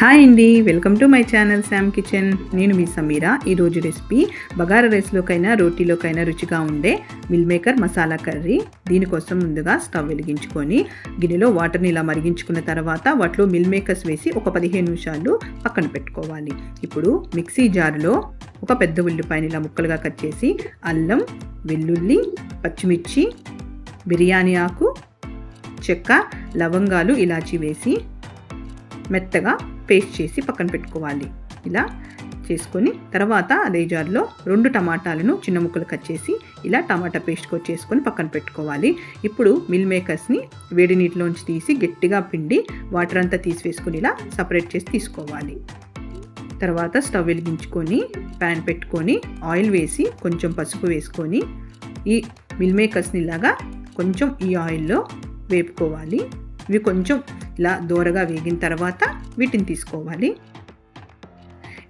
Hi అండి welcome to my channel Sam kitchen. నేను మీ సమీరా. ఈరోజు రెసిపీ బగారా రైస్లోకైనా రోటీలోకైనా రుచిగా ఉండే మిల్ మేకర్ మసాలా కర్రీ. దీనికోసం ముందుగా స్టవ్ వెలిగించుకొని గిన్నెలో వాటర్ని ఇలా మరిగించుకున్న తర్వాత వాటిలో మిల్ మేకర్స్ వేసి ఒక పదిహేను నిమిషాలు పక్కన పెట్టుకోవాలి. ఇప్పుడు మిక్సీ జారులో ఒక పెద్ద ఉల్లిపాయని ఇలా ముక్కలుగా కట్ చేసి అల్లం వెల్లుల్లి పచ్చిమిర్చి బిర్యానీ ఆకు చెక్క లవంగాలు ఇలాచి వేసి మెత్తగా పేస్ట్ చేసి పక్కన పెట్టుకోవాలి. ఇలా చేసుకొని తర్వాత అదే జార్లో రెండు టమాటాలను చిన్న ముక్కలు కట్ చేసి ఇలా టమాటా పేస్ట్ చేసుకొని పక్కన పెట్టుకోవాలి. ఇప్పుడు మిల్ మేకర్స్ని వేడి నీటిలోంచి తీసి గట్టిగా పిండి వాటర్ అంతా తీసివేసుకొని ఇలా సపరేట్ చేసి తీసుకోవాలి. తర్వాత స్టవ్ వెలిగించుకొని ప్యాన్ పెట్టుకొని ఆయిల్ వేసి కొంచెం పసుపు వేసుకొని ఈ మిల్ మేకర్స్ని ఇలాగా కొంచెం ఈ ఆయిల్లో వేపుకోవాలి. ఇవి కొంచెం ఇలా దోరగా వేగిన తర్వాత వీటిని తీసుకోవాలి.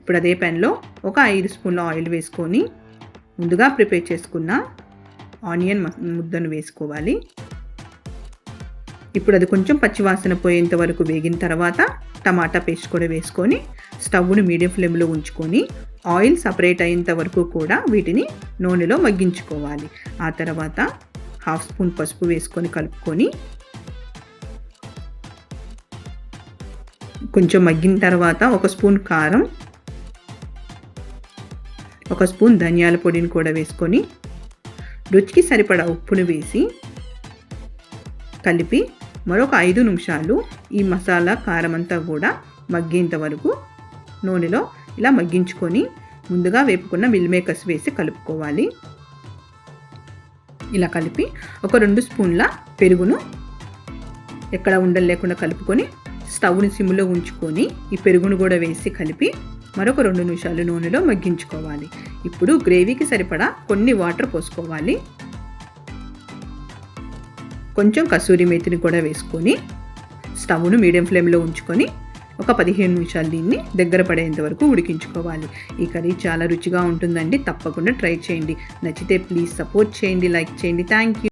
ఇప్పుడు అదే పెన్లో ఒక ఐదు స్పూన్ల ఆయిల్ వేసుకొని ముందుగా ప్రిపేర్ చేసుకున్న ఆనియన్ ముద్దను వేసుకోవాలి. ఇప్పుడు అది కొంచెం పచ్చివాసన పోయేంత వరకు వేగిన తర్వాత టమాటా పేస్ట్ కూడా వేసుకొని స్టవ్ను మీడియం ఫ్లేమ్లో ఉంచుకొని ఆయిల్ సపరేట్ అయ్యేంత వరకు కూడా వీటిని నూనెలో మగ్గించుకోవాలి. ఆ తర్వాత హాఫ్ స్పూన్ పసుపు వేసుకొని కలుపుకొని కొంచెం మగ్గిన తర్వాత ఒక స్పూన్ కారం ఒక స్పూన్ ధనియాల పొడిని కూడా వేసుకొని రుచికి సరిపడా ఉప్పును వేసి కలిపి మరొక ఐదు నిమిషాలు ఈ మసాలా కారం అంతా కూడా మగ్గేంత వరకు నూనెలో ఇలా మగ్గించుకొని ముందుగా వేపుకున్న మిల్ మేకర్స్ వేసి కలుపుకోవాలి. ఇలా కలిపి ఒక రెండు స్పూన్ల పెరుగును ఎక్కడ ఉండలు లేకుండా కలుపుకొని స్టవ్ని సిమ్లో ఉంచుకొని ఈ పెరుగును కూడా వేసి కలిపి మరొక రెండు నిమిషాలు నూనెలో మగ్గించుకోవాలి. ఇప్పుడు గ్రేవీకి సరిపడా కొన్ని వాటర్ పోసుకోవాలి. కొంచెం కసూరి మేతిని కూడా వేసుకొని స్టవ్ను మీడియం ఫ్లేమ్లో ఉంచుకొని ఒక పదిహేను నిమిషాలు దీన్ని దగ్గర పడేంత వరకు ఉడికించుకోవాలి. ఈ కర్రీ చాలా రుచిగా ఉంటుందండి. తప్పకుండా ట్రై చేయండి. నచ్చితే ప్లీజ్ సపోర్ట్ చేయండి లైక్ చేయండి. Thank you.